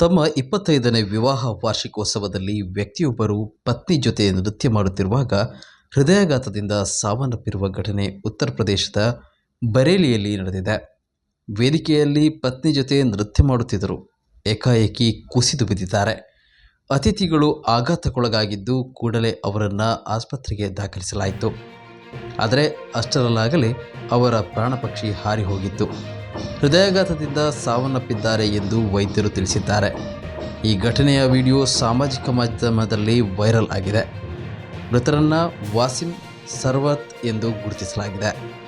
ತಮ್ಮ ಇಪ್ಪತ್ತೈದನೇ ವಿವಾಹ ವಾರ್ಷಿಕೋತ್ಸವದಲ್ಲಿ ವ್ಯಕ್ತಿಯೊಬ್ಬರು ಪತ್ನಿ ಜೊತೆ ನೃತ್ಯ ಮಾಡುತ್ತಿರುವಾಗ ಹೃದಯಾಘಾತದಿಂದ ಸಾವನ್ನಪ್ಪಿರುವ ಘಟನೆ ಉತ್ತರ ಪ್ರದೇಶದ ಬರೇಲಿಯಲ್ಲಿ ನಡೆದಿದೆ. ವೇದಿಕೆಯಲ್ಲಿ ಪತ್ನಿ ಜೊತೆ ನೃತ್ಯ ಮಾಡುತ್ತಿದ್ದರು. ಏಕಾಏಕಿ ಕುಸಿದು ಬಿದ್ದಿದ್ದಾರೆ. ಅತಿಥಿಗಳು ಆಘಾತಕ್ಕೊಳಗಾಗಿದ್ದು ಕೂಡಲೇ ಅವರನ್ನು ಆಸ್ಪತ್ರೆಗೆ ದಾಖಲಿಸಲಾಯಿತು. ಆದರೆ ಅಷ್ಟರಲ್ಲಾಗಲೇ ಅವರ ಪ್ರಾಣಪಕ್ಷಿ ಹಾರಿ ಹೋಗಿತ್ತು. ಹೃದಯಾಘಾತದಿಂದ ಸಾವನ್ನಪ್ಪಿದ್ದಾರೆ ಎಂದು ವೈದ್ಯರು ತಿಳಿಸಿದ್ದಾರೆ. ಈ ಘಟನೆಯ ವಿಡಿಯೋ ಸಾಮಾಜಿಕ ಮಾಧ್ಯಮದಲ್ಲಿ ವೈರಲ್ ಆಗಿದೆ. ಮೃತರನ್ನು ವಾಸಿಂ ಸರ್ವತ್ ಎಂದು ಗುರುತಿಸಲಾಗಿದೆ.